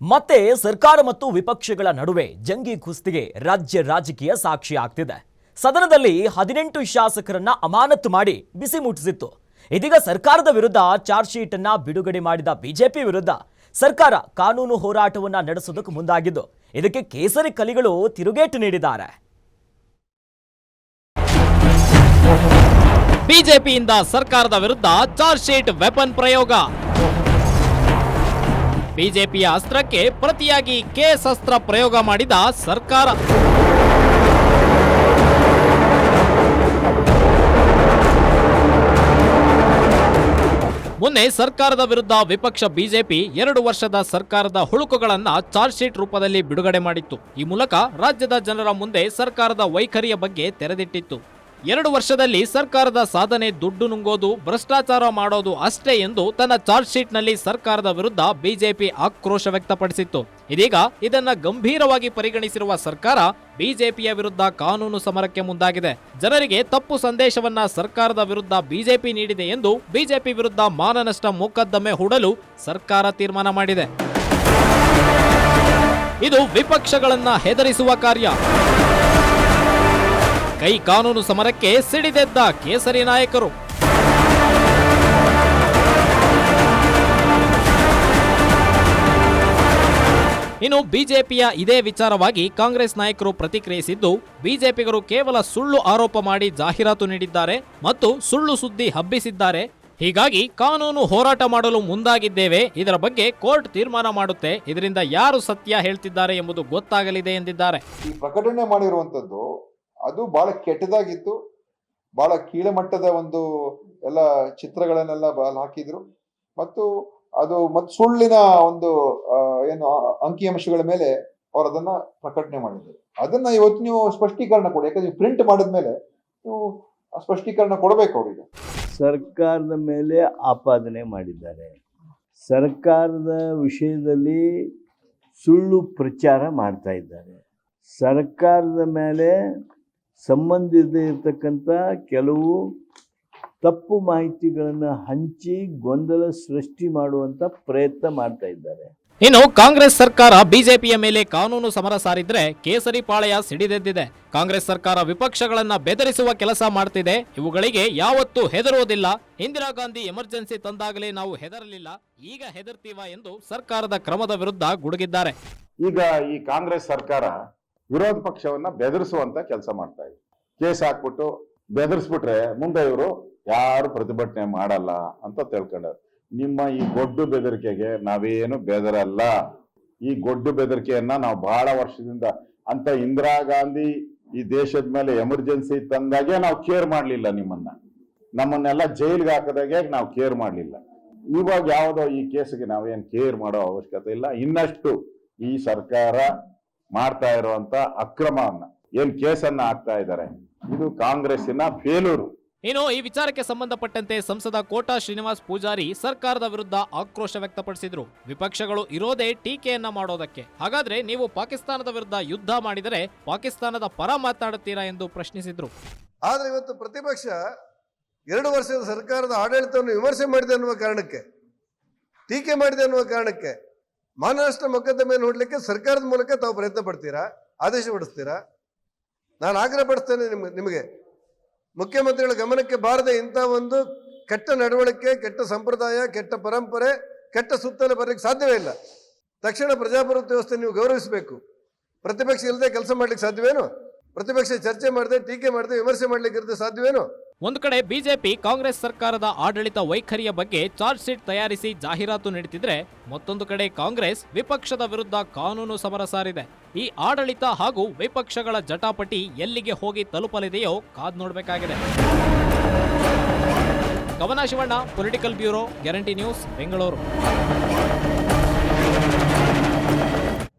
ಮತ್ತೆ ಸರ್ಕಾರ ಮತ್ತು ವಿಪಕ್ಷಗಳ ನಡುವೆ ಜಂಗಿ ಕುಸ್ತಿಗೆ ರಾಜ್ಯ ರಾಜಕೀಯ ಸಾಕ್ಷಿ ಆಗ್ತಿದೆ. ಸದನದಲ್ಲಿ ಹದಿನೆಂಟು ಶಾಸಕರನ್ನ ಅಮಾನತು ಮಾಡಿ ಬಿಸಿ ಮುಟ್ಟಿಸಿತ್ತು. ಇದೀಗ ಸರ್ಕಾರದ ವಿರುದ್ಧ ಚಾರ್ಜ್ ಶೀಟ್ ಅನ್ನ ಬಿಡುಗಡೆ ಮಾಡಿದ ಬಿಜೆಪಿ ವಿರುದ್ಧ ಸರ್ಕಾರ ಕಾನೂನು ಹೋರಾಟವನ್ನ ನಡೆಸೋದಕ್ಕೆ ಮುಂದಾಗಿದ್ದು, ಇದಕ್ಕೆ ಕೇಸರಿ ಕಲಿಗಳು ತಿರುಗೇಟು ನೀಡಿದ್ದಾರೆ. ಬಿಜೆಪಿಯಿಂದ ಸರ್ಕಾರದ ವಿರುದ್ಧ ಚಾರ್ಜ್ ಶೀಟ್ ವೆಪನ್ ಪ್ರಯೋಗ. ಬಿಜೆಪಿಯ ಅಸ್ತ್ರಕ್ಕೆ ಪ್ರತಿಯಾಗಿ ಕೇಸ್ ಅಸ್ತ್ರ ಪ್ರಯೋಗ ಮಾಡಿದ ಸರ್ಕಾರ. ಮೊನ್ನೆ ಸರ್ಕಾರದ ವಿರುದ್ಧ ವಿಪಕ್ಷ ಬಿಜೆಪಿ ಎರಡು ವರ್ಷದ ಸರ್ಕಾರದ ಹುಳುಕುಗಳನ್ನು ಚಾರ್ಜ್ ಶೀಟ್ ರೂಪದಲ್ಲಿ ಬಿಡುಗಡೆ ಮಾಡಿತ್ತು. ಈ ಮೂಲಕ ರಾಜ್ಯದ ಜನರ ಮುಂದೆ ಸರ್ಕಾರದ ವೈಖರಿಯ ಬಗ್ಗೆ ತೆರೆದಿಟ್ಟಿತ್ತು. ಎರಡು ವರ್ಷದಲ್ಲಿ ಸರ್ಕಾರದ ಸಾಧನೆ ದುಡ್ಡು ನುಂಗೋದು, ಭ್ರಷ್ಟಾಚಾರ ಮಾಡೋದು ಅಷ್ಟೇ ಎಂದು ತನ್ನ ಚಾರ್ಜ್ ಶೀಟ್ನಲ್ಲಿ ಸರ್ಕಾರದ ವಿರುದ್ಧ ಬಿಜೆಪಿ ಆಕ್ರೋಶ ವ್ಯಕ್ತಪಡಿಸಿತ್ತು. ಇದೀಗ ಇದನ್ನ ಗಂಭೀರವಾಗಿ ಪರಿಗಣಿಸಿರುವ ಸರ್ಕಾರ ಬಿಜೆಪಿಯ ವಿರುದ್ಧ ಕಾನೂನು ಸಮರಕ್ಕೆ ಮುಂದಾಗಿದೆ. ಜನರಿಗೆ ತಪ್ಪು ಸಂದೇಶವನ್ನ ಸರ್ಕಾರದ ವಿರುದ್ಧ ಬಿಜೆಪಿ ನೀಡಿದೆ ಎಂದು ಬಿಜೆಪಿ ವಿರುದ್ಧ ಮಾನನಷ್ಟ ಮೊಕದ್ದಮೆ ಹೂಡಲು ಸರ್ಕಾರ ತೀರ್ಮಾನ ಮಾಡಿದೆ. ಇದು ವಿಪಕ್ಷಗಳನ್ನ ಹೆದರಿಸುವ ಕಾರ್ಯ. ಕೈ ಕಾನೂನು ಸಮರಕ್ಕೆ ಸಿಡಿದೆದ್ದ ಕೇಸರಿ ನಾಯಕರು. ಇನ್ನು ಬಿಜೆಪಿಯ ಇದೇ ವಿಚಾರವಾಗಿ ಕಾಂಗ್ರೆಸ್ ನಾಯಕರು ಪ್ರತಿಕ್ರಿಯಿಸಿದ್ದು, ಬಿಜೆಪಿಗರು ಕೇವಲ ಸುಳ್ಳು ಆರೋಪ ಮಾಡಿ ಜಾಹೀರಾತು ನೀಡಿದ್ದಾರೆ ಮತ್ತು ಸುಳ್ಳು ಸುದ್ದಿ ಹಬ್ಬಿಸಿದ್ದಾರೆ. ಹೀಗಾಗಿ ಕಾನೂನು ಹೋರಾಟ ಮಾಡಲು ಮುಂದಾಗಿದ್ದೇವೆ, ಇದರ ಬಗ್ಗೆ ಕೋರ್ಟ್ ತೀರ್ಮಾನ ಮಾಡುತ್ತೆ, ಇದರಿಂದ ಯಾರು ಸತ್ಯ ಹೇಳ್ತಿದ್ದಾರೆ ಎಂಬುದು ಗೊತ್ತಾಗಲಿದೆ ಎಂದಿದ್ದಾರೆ. ಈ ಪ್ರಕಟಣೆ ಮಾಡಿರುವಂತದ್ದು ಅದು ಬಹಳ ಕೆಟ್ಟದಾಗಿತ್ತು. ಬಹಳ ಕೀಳಮಟ್ಟದ ಒಂದು ಎಲ್ಲ ಚಿತ್ರಗಳನ್ನೆಲ್ಲ ಹಾಕಿದ್ರು. ಮತ್ತು ಅದು ಮತ್ತು ಸುಳ್ಳಿನ ಒಂದು ಏನು ಅಂಕಿಅಂಶಗಳ ಮೇಲೆ ಅವರು ಅದನ್ನ ಪ್ರಕಟಣೆ ಮಾಡಿದ್ರು. ಅದನ್ನ ಇವತ್ತು ನೀವು ಸ್ಪಷ್ಟೀಕರಣ ಕೊಡಿ. ಯಾಕಂದ್ರೆ ಪ್ರಿಂಟ್ ಮಾಡಿದ್ಮೇಲೆ ನೀವು ಸ್ಪಷ್ಟೀಕರಣ ಕೊಡಬೇಕು ಅವರಿಗೆ. ಸರ್ಕಾರದ ಮೇಲೆ ಆಪಾದನೆ ಮಾಡಿದ್ದಾರೆ. ಸರ್ಕಾರದ ವಿಷಯದಲ್ಲಿ ಸುಳ್ಳು ಪ್ರಚಾರ ಮಾಡ್ತಾ ಇದ್ದಾರೆ. ಸರ್ಕಾರದ ಮೇಲೆ ಸಂಬಂಧಿತ ಇರತಕ್ಕಂಥ ಕೆಲವು ತಪ್ಪು ಮಾಹಿತಿಗಳನ್ನು ಹಂಚಿ ಗೊಂದಲ ಸೃಷ್ಟಿ ಮಾಡುವಂಥ ಪ್ರಯತ್ನ ಮಾಡ್ತಾ ಇದ್ದಾರೆ. ಇನ್ನು ಕಾಂಗ್ರೆಸ್ ಸರ್ಕಾರ ಬಿಜೆಪಿಯ ಮೇಲೆ ಕಾನೂನು ಸಮರ ಸಾರಿದ್ರೆ ಕೇಸರಿ ಪಾಳೆಯ ಸಿಡಿದೆದ್ದಿದೆ. ಕಾಂಗ್ರೆಸ್ ಸರ್ಕಾರ ವಿಪಕ್ಷಗಳನ್ನ ಬೆದರಿಸುವ ಕೆಲಸ ಮಾಡ್ತಿದೆ. ಇವುಗಳಿಗೆ ಯಾವತ್ತೂ ಹೆದರುವುದಿಲ್ಲ. ಇಂದಿರಾ ಗಾಂಧಿ ಎಮರ್ಜೆನ್ಸಿ ತಂದಾಗಲೇ ನಾವು ಹೆದರಲಿಲ್ಲ. ಈಗ ಹೆದರ್ತೀವ ಎಂದು ಸರ್ಕಾರದ ಕ್ರಮದ ವಿರುದ್ಧ ಗುಡುಗಿದ್ದಾರೆ. ಈಗ ಈ ಕಾಂಗ್ರೆಸ್ ಸರ್ಕಾರ ವಿರೋಧ ಪಕ್ಷವನ್ನ ಬೆದರಿಸುವಂತ ಕೆಲಸ ಮಾಡ್ತಾ ಇದೆ ಕೇಸ್ ಹಾಕ್ಬಿಟ್ಟು ಬೆದರಿಸ್ಬಿಟ್ರೆ ಮುಂದೆ ಇವರು ಯಾರು ಪ್ರತಿಭಟನೆ ಮಾಡಲ್ಲ ಅಂತ ತಿಳ್ಕೊಂಡ್ರು ನಿಮ್ಮ ಈ ಗೊಡ್ಡು ಬೆದರಿಕೆಗೆ ನಾವೇನು ಬೆದರಲ್ಲ. ಈ ಗೊಡ್ಡು ಬೆದರಿಕೆಯನ್ನ ನಾವು ಬಹಳ ವರ್ಷದಿಂದ ಅಂತ ಇಂದಿರಾ ಗಾಂಧಿ ಈ ದೇಶದ ಮೇಲೆ ಎಮರ್ಜೆನ್ಸಿ ತಂದಾಗೆ ನಾವು ಕೇರ್ ಮಾಡಲಿಲ್ಲ ನಿಮ್ಮನ್ನ. ನಮ್ಮನ್ನೆಲ್ಲ ಜೈಲ್ಗೆ ಹಾಕದಾಗೆ ನಾವು ಕೇರ್ ಮಾಡಲಿಲ್ಲ. ಇವಾಗ ಯಾವುದೋ ಈ ಕೇಸಿಗೆ ನಾವೇನು ಕೇರ್ ಮಾಡೋ ಅವಶ್ಯಕತೆ ಇಲ್ಲ. ಇನ್ನಷ್ಟು ಈ ಸರ್ಕಾರ ಮಾಡ್ತಾ ಇರುವಂತ ಅಕ್ರಮವನ್ನ ಏನ್ ಕೇಸನ್ನ ಆಗ್ತಾ ಇದ್ದಾರೆ ಇದು ಕಾಂಗ್ರೆಸ್ಸಿನ ಫೇಲೂರು. ಇನ್ನು ಈ ವಿಚಾರಕ್ಕೆ ಸಂಬಂಧಪಟ್ಟಂತೆ ಸಂಸದ ಕೋಟಾ ಶ್ರೀನಿವಾಸ್ ಪೂಜಾರಿ ಸರ್ಕಾರದ ವಿರುದ್ಧ ಆಕ್ರೋಶ ವ್ಯಕ್ತಪಡಿಸಿದ್ರು. ವಿಪಕ್ಷಗಳು ಇರೋದೇ ಟೀಕೆಯನ್ನ ಮಾಡೋದಕ್ಕೆ. ಹಾಗಾದ್ರೆ ನೀವು ಪಾಕಿಸ್ತಾನದ ವಿರುದ್ಧ ಯುದ್ಧ ಮಾಡಿದರೆ ಪಾಕಿಸ್ತಾನದ ಪರ ಮಾತಾಡುತ್ತೀರಾ ಎಂದು ಪ್ರಶ್ನಿಸಿದ್ರು. ಆದ್ರೆ ಇವತ್ತು ಪ್ರತಿಪಕ್ಷ ಎರಡು ವರ್ಷದ ಸರ್ಕಾರದ ಆಡಳಿತವನ್ನು ವಿಮರ್ಶೆ ಮಾಡಿದೆ ಅನ್ನುವ ಕಾರಣಕ್ಕೆ ಟೀಕೆ ಮಾಡಿದೆ ಅನ್ನುವ ಕಾರಣಕ್ಕೆ ಮಾನನಷ್ಟ ಮೊಕದ್ದಮೆಯನ್ನು ನೋಡಲಿಕ್ಕೆ ಸರ್ಕಾರದ ಮೂಲಕ ತಾವು ಪ್ರಯತ್ನ ಪಡ್ತೀರಾ? ಆದೇಶ ಪಡಿಸ್ತೀರಾ ನಾನು ಆಗ್ರಹ ಪಡಿಸ್ತೇನೆ ನಿಮ್ಗೆ ನಿಮಗೆ. ಮುಖ್ಯಮಂತ್ರಿಗಳ ಗಮನಕ್ಕೆ ಬಾರದೆ ಇಂಥ ಒಂದು ಕೆಟ್ಟ ನಡವಳಿಕೆ, ಕೆಟ್ಟ ಸಂಪ್ರದಾಯ, ಕೆಟ್ಟ ಪರಂಪರೆ, ಕೆಟ್ಟ ಸುತ್ತಲೇ ಬರಲಿಕ್ಕೆ ಸಾಧ್ಯವೇ ಇಲ್ಲ. ತಕ್ಷಣ ಪ್ರಜಾಪ್ರಭುತ್ವ ವ್ಯವಸ್ಥೆ ನೀವು ಗೌರವಿಸಬೇಕು. ಪ್ರತಿಪಕ್ಷ ಇಲ್ಲದೆ ಕೆಲಸ ಮಾಡ್ಲಿಕ್ಕೆ ಸಾಧ್ಯವೇನು? ಪ್ರತಿಪಕ್ಷ ಚರ್ಚೆ ಮಾಡದೆ, ಟೀಕೆ ಮಾಡದೆ, ವಿಮರ್ಶೆ ಮಾಡ್ಲಿಕ್ಕೆ ಇರದೆ ಸಾಧ್ಯವೇನು? ಒಂದು ಕಡೆ ಬಿಜೆಪಿ, ಕಾಂಗ್ರೆಸ್ ಸರ್ಕಾರದ ಆಡಳಿತ ವೈಖರಿಯ ಬಗ್ಗೆ ಚಾರ್ಜ್ ಶೀಟ್ ತಯಾರಿಸಿ ಜಾಹೀರಾತು ನೀಡುತ್ತಿದ್ರೆ ಮತ್ತೊಂದು ಕಡೆ ಕಾಂಗ್ರೆಸ್ ವಿಪಕ್ಷದ ವಿರುದ್ಧ ಕಾನೂನು ಸಮರ ಸಾರಿದೆ. ಈ ಆಡಳಿತ ಹಾಗೂ ವಿಪಕ್ಷಗಳ ಜಟಾಪಟಿ ಎಲ್ಲಿಗೆ ಹೋಗಿ ತಲುಪಲಿದೆಯೋ ಕಾದ್ ನೋಡಬೇಕಾಗಿದೆ. ಗಮನ Shivanna political bureau guarantee news Bengaluru